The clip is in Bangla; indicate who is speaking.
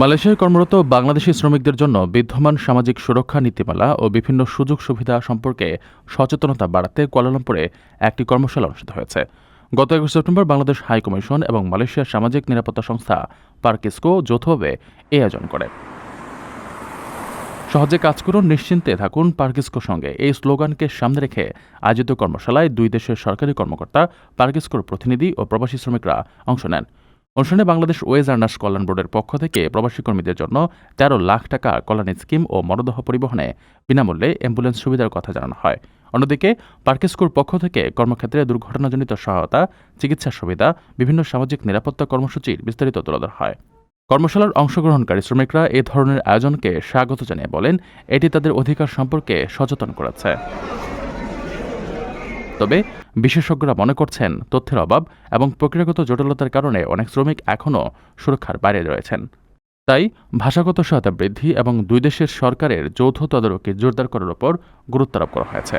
Speaker 1: মালয়েশিয়ায় কর্মরত বাংলাদেশি শ্রমিকদের জন্য বিদ্যমান সামাজিক সুরক্ষা নীতিমালা ও বিভিন্ন সুযোগ সুবিধা সম্পর্কে সচেতনতা বাড়াতে কুয়ালালামপুরে একটি কর্মশালা অনুষ্ঠিত হয়েছে। গত একুশ সেপ্টেম্বর বাংলাদেশ হাই কমিশন এবং মালয়েশিয়ার সামাজিক নিরাপত্তা সংস্থা পার্কিস্কো যৌথভাবে এই আয়োজন করে। সহজে কাজ করুন, নিশ্চিন্তে থাকুন পার্কিস্কোর সঙ্গে। এই স্লোগানকে সামনে রেখে আয়োজিত কর্মশালায় দুই দেশের সরকারি কর্মকর্তা পার্কিস্কোর প্রতিনিধি ও প্রবাসী শ্রমিকরা অংশ নেন। অনুষ্ঠানে বাংলাদেশ ওয়েজ আর্নার্স কল্যাণ বোর্ডের পক্ষ থেকে প্রবাসী কর্মীদের জন্য তেরো লাখ টাকা কল্যাণ স্কিম ও মরদেহ পরিবহনে বিনামূল্যে অ্যাম্বুলেন্স সুবিধার কথা জানানো হয়। অন্যদিকে পার্কেস্কোর পক্ষ থেকে কর্মক্ষেত্রে দুর্ঘটনাজনিত সহায়তা, চিকিৎসা সুবিধা, বিভিন্ন সামাজিক নিরাপত্তা কর্মসূচির বিস্তারিত তুলে ধরা হয়। কর্মশালার অংশগ্রহণকারী শ্রমিকরা এ ধরনের আয়োজনকে স্বাগত জানিয়ে বলেন, এটি তাদের অধিকার সম্পর্কে সচেতন করেছে। তবে বিশেষজ্ঞরা মনে করছেন তথ্যের অভাব এবং প্রক্রিয়াগত জটিলতার কারণে অনেক শ্রমিক এখনও সুরক্ষার বাইরে রয়েছেন। তাই ভাষাগত সহায়তা বৃদ্ধি এবং দুই দেশের সরকারের যৌথ তদারকি জোরদার করার উপর গুরুত্বারোপ করা হয়েছে।